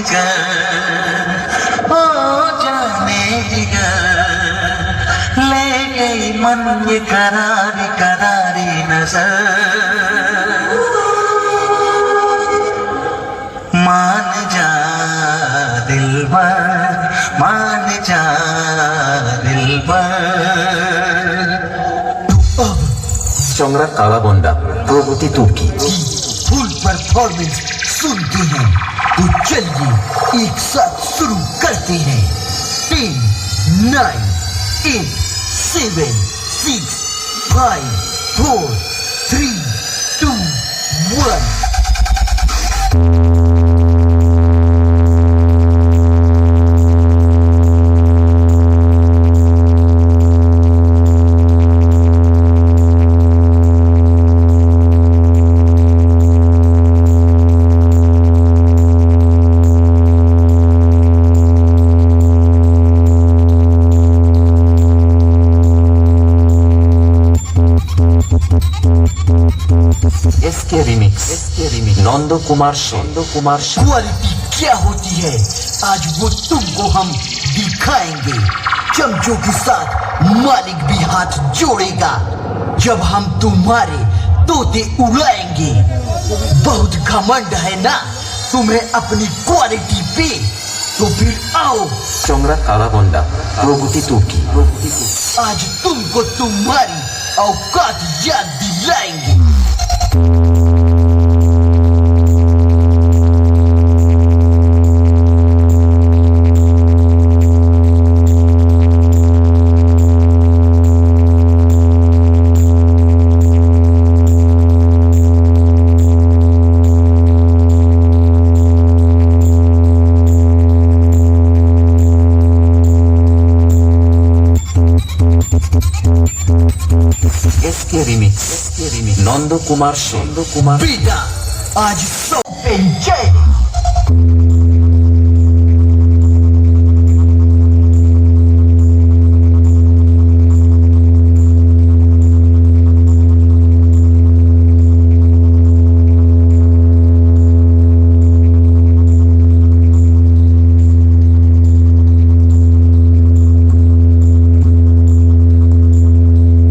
जिगर ओ जाने जिगर ले गई मन ये करारी करारी नजर मान जा दिल मान जा दिल সম্রাট কালাবন্ডা প্রগতি তুর্কি फुल परफॉर्मेंस सुनते हैं तो चलिए एक साथ शुरू करते हैं। Ten nine eight seven six five four इसके रिमिक्स इसके रिमिक्स नंद कुमार नंद कुमार क्वालिटी क्या होती है? आज वो तुमको हम दिखाएँगे। चमचों के साथ मालिक भी हाथ जोड़ेगा। जब हम तुम्हारे तोते उड़ाएँगे। बहुत घमंड है ना? तुम्हें अपनी क्वालिटी पे। तो फिर आओ। चंगरा काला बंदा प्रगति तुकी आज तुमको तुम्हारी औकात याद दी Zang! SK remix Nandkumar Sen. Nandkumar আজ সব